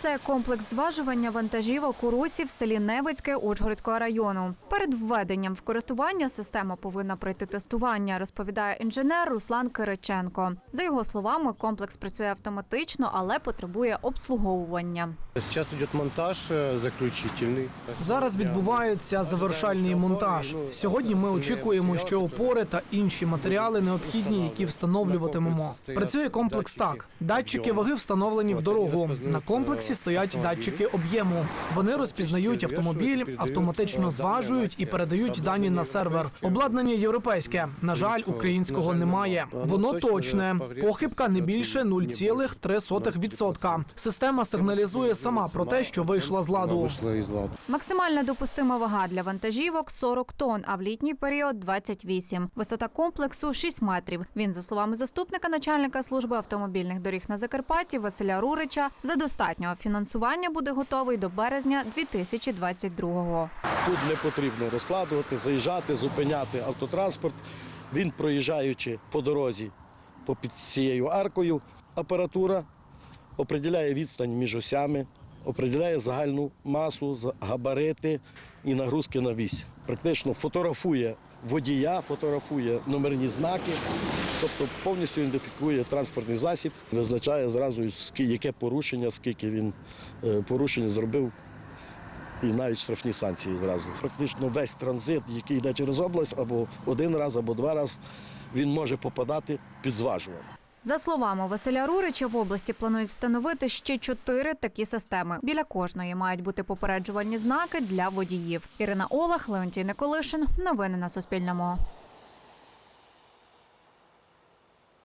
Це комплекс зважування вантажівок у русі в селі Невицьке Ужгородського району. Перед введенням в користування система повинна пройти тестування, розповідає інженер Руслан Кириченко. За його словами, комплекс працює автоматично, але потребує обслуговування. Сейчас идет монтаж э, заключительный. Зараз відбувається завершальний монтаж. Сьогодні ми очікуємо, що опори та інші матеріали необхідні, які встановлюватимемо. Працює комплекс так: датчики ваги встановлені в дорогу. На комплексі стоять датчики об'єму. Вони розпізнають автомобіль, автоматично зважують і передають дані на сервер. Обладнання європейське. На жаль, українського немає. Воно точне. Похибка не більше 0,3%. Система сигналізує сама про те, що вийшла з ладу. Максимальна допустима вага для вантажівок 40 тонн, а в літній період 28. Висота комплексу 6 метрів. Він, за словами заступника начальника служби автомобільних доріг на Закарпатті Василя Рурича, за достатнього фінансування буде готовий до березня 2022-го. Тут не потрібно розкладувати, заїжджати, зупиняти автотранспорт. Він, проїжджаючи по дорозі попід цією аркою, апаратура определяє відстань між осями, определяє загальну масу, габарити і нагрузки на вісь. Практично фотографує водія, фотографує номерні знаки, тобто повністю ідентифікує транспортний засіб, визначає зразу, яке порушення, скільки він е, порушень зробив і навіть штрафні санкції зразу. Практично весь транзит, який йде через область, або один раз, або два рази, він може попадати під зважування. За словами Василя Рурича, в області планують встановити ще чотири такі системи. Біля кожної мають бути попереджувальні знаки для водіїв. Ірина Олах, Леонтій Николишин. Новини на Суспільному.